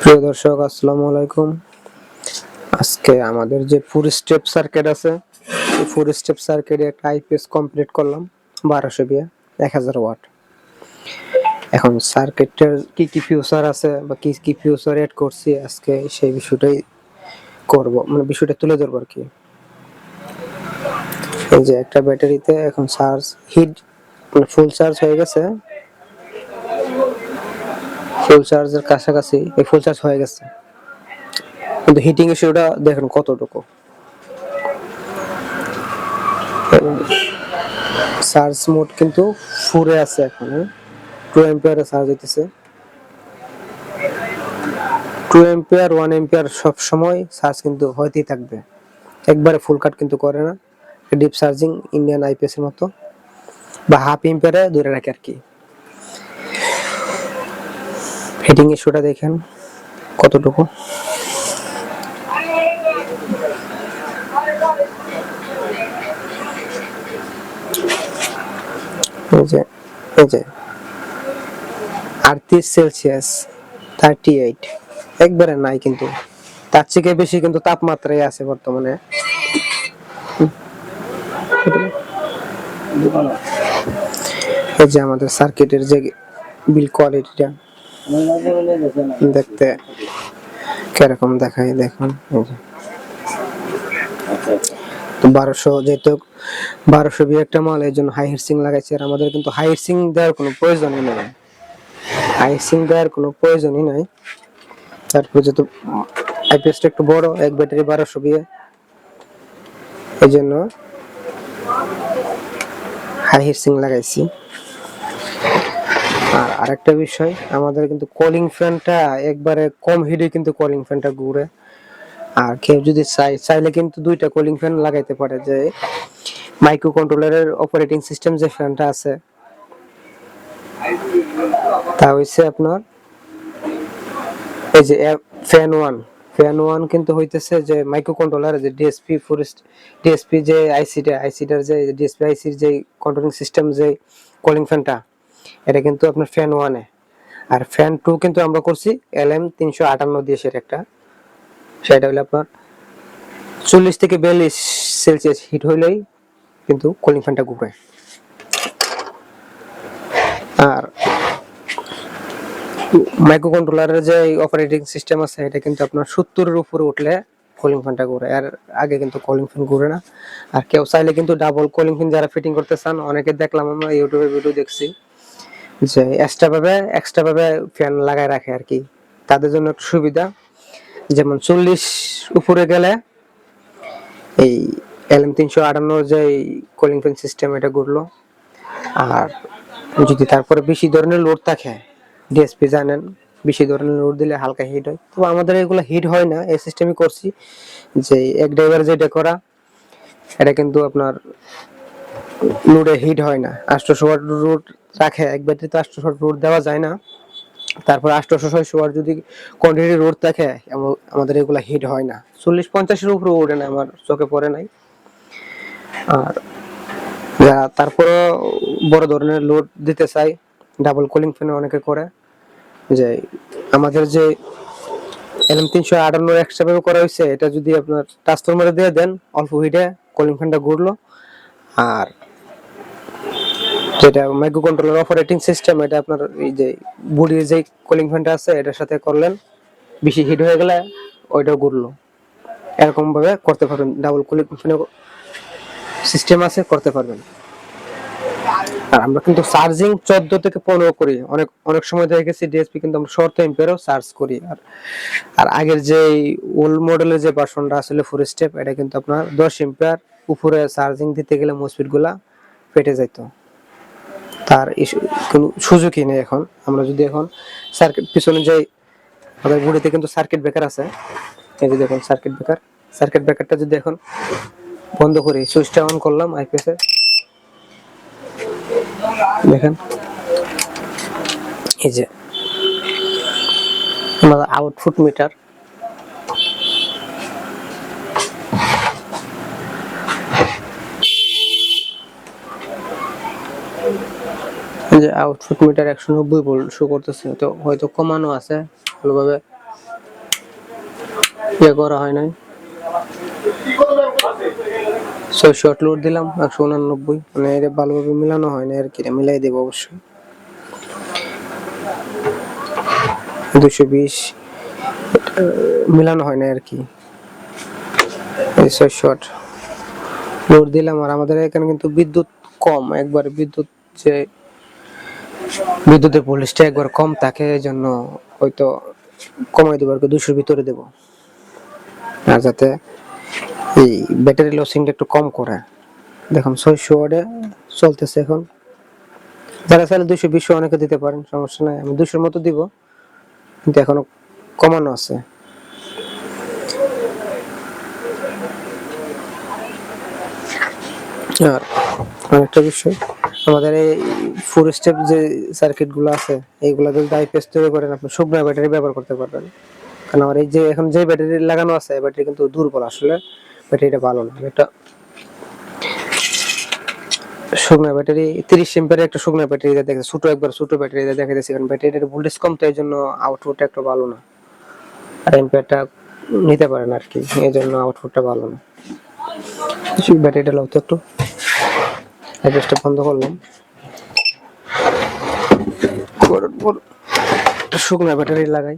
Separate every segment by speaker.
Speaker 1: প্রিয় দর্শক, আসসালামু আলাইকুম। আজকে আমাদের যে ফোর স্টেপ সার্কিট আছে, এই ফোর স্টেপ সার্কিটে একটা আইপিএস কমপ্লিট করলাম, বারোশো বিয়ে, এক হাজার ওয়াট। এখন সার্কিটের কি কি ফিউচার আছে বা কি কি ফিউচার এড করছি, আজকে সেই বিষয়টাই করব মানে বিষয়টা তুলে ধরবো আর কি। এই যে একটা ব্যাটারিতে এখন চার্জ হিট ফুল চার্জ হয়ে গেছে ফুল চার্জের কাছাকাছি এই ফুল চার্জ হয়ে গেছে। কিন্তু হিটিং ইস্যুটা দেখেন কতটুকু। চার্জ মোড কিন্তু ফুরে আছে এখন টু এম্পিয়ারে চার্জ হইতেছে। টু এম্পিয়ার ওয়ান এম্পিয়ার সব সময় চার্জ কিন্তু হইতেই থাকবে। একবারে ফুল কাট কিন্তু করে না। ডিপ চার্জিং ইন্ডিয়ান আইপিএস এর মতো। বা হাফ এম্পিয়ারে ধরে রাখে আর কি। হিটিং ইস্যুটা দেখেন, কতটুকু? এই যে এই যে, আটত্রিশ সেলসিয়াস থার্টি এইট একবারে নাই কিন্তু, তার থেকে বেশি কিন্তু তাপমাত্রায় আছে বর্তমানে। এই যে আমাদের সার্কিটের যে বিল কোয়ালিটিটা দেখতে কীরকম দেখায় দেখুন। তো বারোশো যেহেতু বারোশো বি একটা মাল এই জন্য হাই হিটসিং লাগাইছে, আর আমাদের কিন্তু হাই হিটসিং দেওয়ার কোনো প্রয়োজনই নেই। হাই হিটসিং দেওয়ার কোনো প্রয়োজনই নাই। তারপর যেহেতু আইপিএসটা একটু বড়, এক ব্যাটারি বারোশো বিয়ে। এই জন্য হাই হিটসিং লাগাইছি। আর আরেকটা বিষয়, আমাদের কিন্তু কলিং ফ্যানটা একবারে কম হিটে কিন্তু কলিং ফ্যানটা ঘুরে। আর কেউ যদি চাই, চাইলে কিন্তু দুইটা কলিং ফ্যান লাগাইতে পারে, যে মাইক্রো কন্ট্রোলারের অপারেটিং সিস্টেম যে ফ্যানটা আছে, তা হইছে আপনার এই যে ফ্যান ওয়ান ফ্যান ওয়ান কিন্তু হইতেছে যে মাইক্রো কন্ট্রোলার যে ডিএসপি ফরেস্ট ডিএসপি যে আইসিটা আইসিটার যে ডিএসপি আইসির যে কন্ট্রোলিং সিস্টেম যে কলিং ফ্যানটা এটা কিন্তু আপনার ফ্যান ওয়ানে আর ফ্যান টু কিন্তু আমরা করছি এল এম তিনশো আটান্ন দিয়ে সেটা একটা। সেটা হলো আপনার চল্লিশ থেকে বিয়াল্লিশ সেলসিয়াস হিট হইলেই কিন্তু কুলিং ফ্যানটা ঘুরে। আর মাইক্রো কন্ট্রোলারের যে অপারেটিং সিস্টেম আছে, এটা কিন্তু আপনার সত্তরের উপরে উঠলে কলিং ফ্যানটা ঘুরে। আর আগে কিন্তু কলিং ফ্যান ঘুরে না। আর কেউ চাইলে কিন্তু ডাবল কলিং ফ্যান যারা ফিটিং করতে চান, অনেকে দেখলাম আমরা ইউটিউবে ভিডিও দেখছি। যে এক্সট্রা ভাবে এক্সট্রা ভাবে ফ্যান লাগায় রাখে আর কি তাদের জন্য একটু সুবিধা। যেমন চল্লিশ উপরে গেলে এই এল তিনশো আটান্নর যে কুলিং ফ্যান সিস্টেম এটা ঘুরলো। আর যদি তারপরে বেশি ধরনের লোড থাকে ডিএসপি জানেন, বেশি ধরনের লোড দিলে হালকা হিট হয়। তো আমাদের এগুলো হিট হয় না, এই সিস্টেমই করছি যে এক ড্রাইভার যেটা করা, এটা কিন্তু আপনার লোডে হিট হয় না। আটশোশো ওয়াট রোড রাখে এক ব্যাটারিতে আটশোশো ওয়াট রোড দেওয়া যায় না। তারপর আটশোশো ছয়শো যদি কোয়ান্টিটি রোড থাকে আমাদের এগুলা হিট হয় না। চল্লিশ পঞ্চাশের উপরে ওঠে না, আমার চোখে পড়ে নাই। আর তারপরে বড় ধরনের লোড দিতে চাই ডাবল কুলিং ফ্যানে অনেকে করে। যে আমাদের যে এলএম তিনশো আটান্ন এক্সট্রা করা হয়েছে, এটা যদি আপনার ট্রান্সফরমারে দিয়ে দেন, অল্প হিটে কুলিং ফ্যানটা ঘুরলো। আর যেটা মাইক্রো কন্ট্রোলার অপারেটিং সিস্টেম এটা আপনার এই যে বডির যে কুলিং ফ্যানটা আছে, এটার সাথে করলেন, বেশি হিট হয়ে গেলে ওইটাও ঘুরলো। এরকম ভাবে করতে পারবেন ডাবল কুলিং ফ্যানে সিস্টেম আছে, করতে পারবেন। আর আমরা কিন্তু চার্জিং চোদ্দ থেকে পনেরো করি। অনেক অনেক সময় দেখা গেছে ডিএসপি কিন্তু আমরা শর্ট এম্পিয়ারও চার্জ করি। আর আর আগের যে ওল্ড মডেলের যে বাসনটা আসলে ফোর স্টেপ এটা কিন্তু আপনার দশ এম্পিয়ার উপরে চার্জিং দিতে গেলে মোসপিটগুলা ফেটে যেত তার কোনো সুযোগই নেই এখন। আমরা যদি এখন সার্কিট পিছনে যাই, আমাদের বুড়িতে কিন্তু সার্কিট ব্রেকার আছে। এই যে দেখুন সার্কিট ব্রেকার সার্কিট ব্রেকারটা যদি এখন বন্ধ করি সুইচটা অন করলাম আইপিএস দেখেন। এই যে, আমাদের আউটপুট মিটার আউটপুট মিটার একশো নব্বই ভোল্ট শো করতেছে, তো হয়তো কমানো আছে, ভালোভাবে ইয়ে করা হয় নাই। ছয় শর্ট লোড দিলাম, একশো উনানব্বই মানে এটা ভালোভাবে মিলানো হয় না আর কি মিলাই দেবো অবশ্যই। দুশো বিশ মিলানো হয় না আর কি। ছয় শর্ট লোড দিলাম, আর আমাদের এখানে কিন্তু বিদ্যুৎ কম, একবার বিদ্যুৎ যে বিদ্যুতের ভোল্টেজটা একবার কম থাকে এই জন্য হয়তো কমাই দেবো আর কি, দুশোর ভিতরে দেবো। আর যাতে এই ব্যাটারি লসিংটা একটু কম করে। দেখুন, ছয়শো ওয়ার্ডে চলতেছে এখন। যারা চাইলে দুশো বিশও অনেকে দিতে পারেন, সমস্যা নাই। আমি দুশোর মতো দিব, কিন্তু এখনও কমানো আছে। আর আরেকটা বিষয়। আমাদের এই ফোর স্টেপ যে সার্কিটগুলো আছে, এইগুলো যদি আইপিএস তৈরি করেন আপনি শুকনো ব্যাটারি ব্যবহার করতে পারবেন। কারণ আমার এই যে এখন যে ব্যাটারি লাগানো আছে ব্যাটারি কিন্তু দুর্বল আসলে ব্যাটারিটা ভালো না। একটা শুকনো ব্যাটারি তিরিশ এম্পিয়ারের একটা শুকনো ব্যাটারি দেখে ছোট একবার ছোট ব্যাটারি দেখা যাচ্ছে কারণ ব্যাটারির ভোল্টেজ কম, তো এই জন্য আউটপুটটা একটু ভালো না। আর এম্পিয়ারটা নিতে পারেন আর কি এই জন্য আউটপুটটা ভালো না। ব্যাটারিটা লাও তো একটু। অ্যাড্রেসটা বন্ধ করলাম। শুকনো ব্যাটারি লাগাই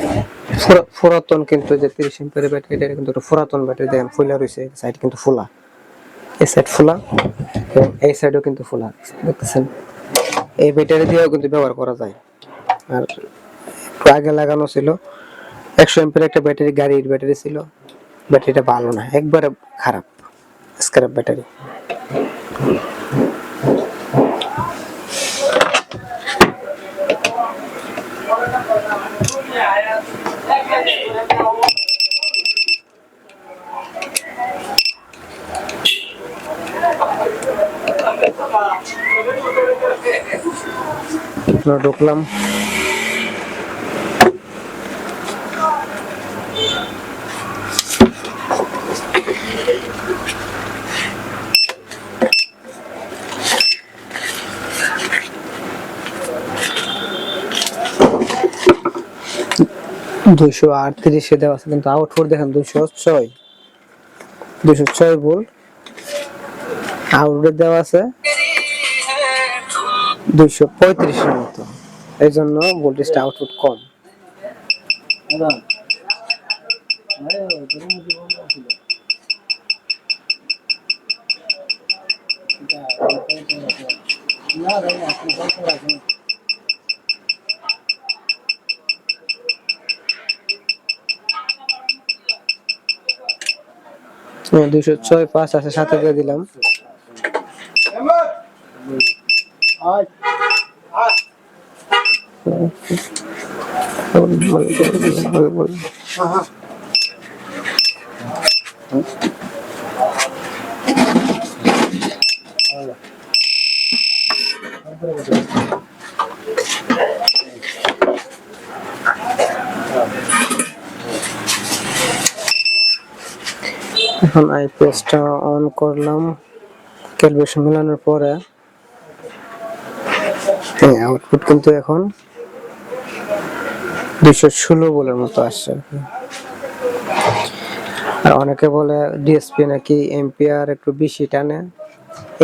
Speaker 1: পুরা- পুরাতন কিন্তু যে তিরিশ এম্পিয়ারের ব্যাটারি এটা কিন্তু একটা পুরাতন ব্যাটারি দেখেন, ফুলা রয়েছে সাইড কিন্তু ফুলা। এই সাইড ফুলা এই সাইডও কিন্তু ফুলা, দেখতেছেন? এই ব্যাটারি দিয়েও কিন্তু ব্যবহার করা যায়। আর আগে লাগানো ছিল, একশো এম্পিয়ার একটা ব্যাটারি, গাড়ির ব্যাটারি ছিল। ব্যাটারিটা ভালো না, একবারে খারাপ স্ক্র্যাপ ব্যাটারি। আমরা ঢুকলাম। দুইশো আটত্রিশে দেওয়া আছে, কিন্তু আউটপুট দেখেন, দুইশো ছয়। দুইশো ছয় ভোল্ট আউটপুট দেওয়া আছে। দুইশো পঁয়ত্রিশের মতো। এই জন্য ভোল্টেজটা আউটপুট কম। দুইশো ছয় পাঁচ আছে, সাথে দিয়ে দিলাম। এখন আইপিএসটা অন করলাম ক্যালকুলেশন মেলানোর পরে আউটপুট কিন্তু এখন দুইশো ষোলো বলের মতো আসছে আর অনেকে বলে ডিএসপি নাকি এম্পিয়ার একটু বেশি টানে।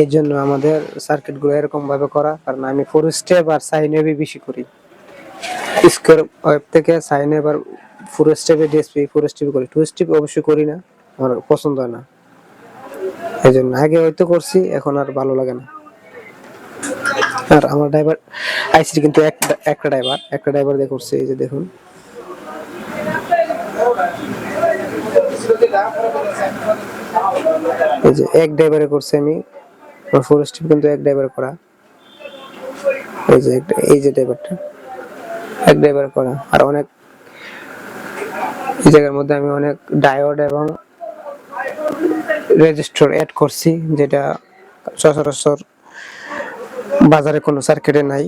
Speaker 1: এই জন্য আমাদের সার্কিটগুলো এরকম ভাবে করা। কারণ আমি ফোর স্টেপ আর সাইন ওয়েভই বেশি করি। স্কোয়ার ওয়েব থেকে সাইন ওয়েভ আর ফোর স্টেপে ডিএসপি ফোর স্টেপ করি। টু স্টেপ অবশ্যই করি না। আমার পছন্দ হয় না। এই জন্য আগে হয়তো করছি, এখন আর ভালো লাগে না। আর আমার ড্রাইভার আইসি কিন্তু একটা একটা ড্রাইভার একটা ড্রাইভার দিয়ে করছে, এই যে দেখুন। এই যে এক ড্রাইভারে করছে আমি ফোর স্টেপ কিন্তু এক ড্রাইভার করা। এই যে একটা- এই যে ড্রাইভারটা এক ড্রাইভার করা। আর অনেক, এই জায়গার মধ্যে আমি অনেক ডায়োড এবং রেজিস্টার অ্যাড করছি, যেটা সচরাচর বাজারে কোনো সার্কিটে নাই,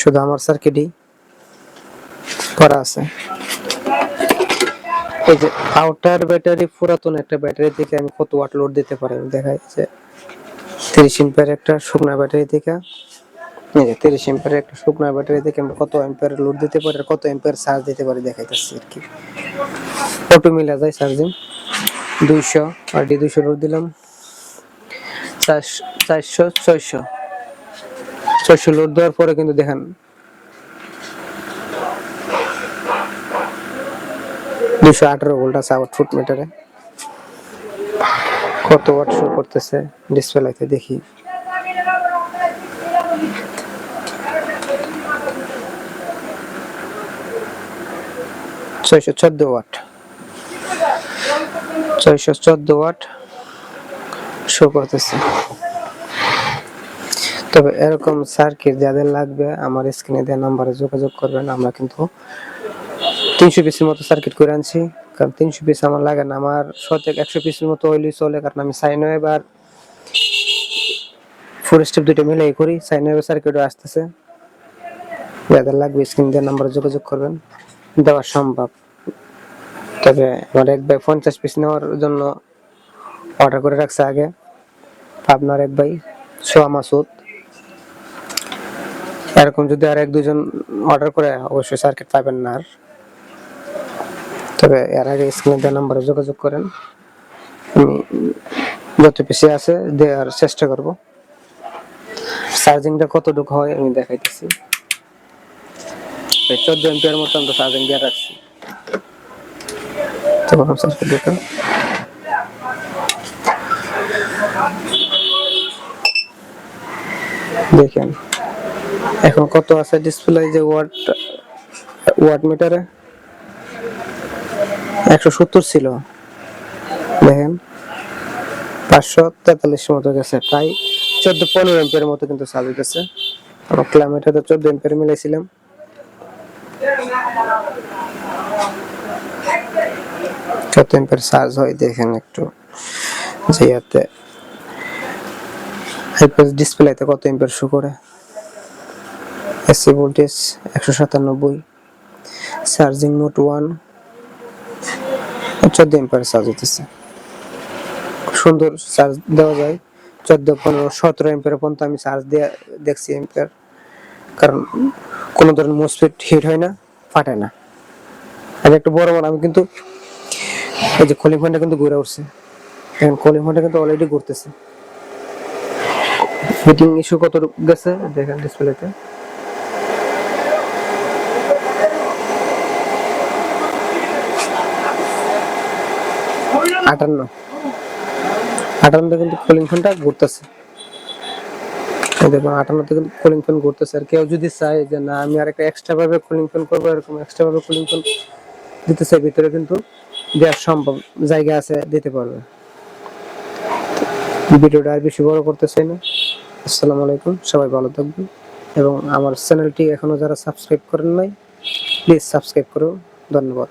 Speaker 1: শুধু আমার সার্কিটই করা আছে। এই যে আউটার ব্যাটারি পুরাতন একটা ব্যাটারি থেকে আমি কত ওয়াট লোড দিতে পারি? আমি দেখাই যে তিরিশ এম্পিয়ার একটা শুকনা ব্যাটারি থেকে এই যে তিরিশ এম্পিয়ার একটা শুকনা ব্যাটারি থেকে আমি কত এম্পিয়ার লোড দিতে পারি আর কত এম্পিয়ার চার্জ দিতে পারি দেখাইতেছি আর কি। অটো মিলা যায় চার্জিং দুইশো, আর ডি দুইশো লোড দিলাম। চারশো চারশো, ছয়শো। ছয়শো লোড দেওয়ার পরে কিন্তু দেখেন। দুশো আঠারো ভোল্ট আছে আউটপুট মিটারে। কত ওয়াট শো করতেছে ডিসপ্লেতে দেখি। ছয়শো চোদ্দ ওয়াট। ছয়শো চোদ্দ ওয়াট শো করতেছে। তবে এরকম সার্কিট যাদের লাগবে, আমার স্ক্রিনে দেওয়া নাম্বারে যোগাযোগ করবেন। আমরা কিন্তু তিনশো পিসের মতো সার্কিট করে আনছি। কারণ তিনশো পিস আমার লাগে না। আমার শতক একশো পিসের মতো হইলেই চলে, কারণ আমি সাইন এবার ফোর স্টেপ দুটো মিলাই করি। সাইন সার্কিটও আসতেছে। যাদের লাগবে স্ক্রিন দেওয়ার নাম্বারে যোগাযোগ করবেন। দেওয়া সম্ভব। তবে আমার এক ভাই পঞ্চাশ পিস নেওয়ার জন্য অর্ডার করে রাখছে আগে। আপনার এক ভাই, সোয়া মাসুদ। এরকম যদি আর এক দুজন অর্ডার করে, অবশ্যই সার্কিট পাবেন না আর। তবে এর আগে স্ক্রিনে দেওয়া নাম্বারে যোগাযোগ করেন। আমি যত বেশি আছে দেওয়ার চেষ্টা করব। চার্জিংটা কতটুকু হয় আমি দেখাইতেছি। চোদ্দ এমপিয়ার মতো আমরা চার্জিং দিয়ে রাখছি। দেখেন। এখন কত আছে ডিসপ্লে যে ওয়াট ওয়াট মিটারে একশো সত্তর ছিল। দেখেন, পাঁচশো তেতাল্লিশ মতো গেছে, প্রায় চোদ্দ পনেরো এম্পের মতো কিন্তু চালু গেছে আমার কিলোমিটারে চোদ্দ এম্পের মিলাইছিলাম। কত এম্পের চার্জ হয়, দেখেন একটু যে ইয়াতে। ডিসপ্লেতে কত এম্পের শো করে? এসি ভোল্টেজ একশো সাতানব্বই, চার্জিং মোট ওয়ান, চোদ্দ এম্পার চার্জ হতেছে সুন্দর চার্জ দেওয়া যায়। চোদ্দ, পনেরো, সতেরো এম্পার পর্যন্ত আমি চার্জ দিয়ে দেখছি এম্পার কারণ কোনো ধরনের মোসফিট হিট হয় না ফাটে না। আর একটা বড় বড় আমি কিন্তু এই যে কলিং ফ্যানটা কিন্তু ঘুরে উঠছে। এখন কলিং ফ্যানটা কিন্তু অলরেডি ঘুরতেছে। হিটিং ইস্যু কত গেছে? দেখেন ডিসপ্লেতে আটান্ন। আটান্নতে কিন্তু কুলিং ফ্যানটা ঘুরতেছে। দেখুন, আটান্নতে কিন্তু কুলিং ফ্যান ঘুরতেছে। আর কেউ যদি চায় যে, না, আমি আর একটা এক্সট্রা ভাবে কুলিং ফ্যান করব, এরকম এক্সট্রা ভাবে কুলিং ফ্যান দিতে চাই ভিতরে কিন্তু দেওয়া সম্ভব জায়গা আছে, দিতে পারবে। ভিডিওটা আর বেশি বড় করতে চাই না। আসসালামু আলাইকুম, সবাই ভালো থাকবেন। এবং আমার চ্যানেলটি এখনও যারা সাবস্ক্রাইব করেন নাই প্লিজ সাবস্ক্রাইব করুন। ধন্যবাদ।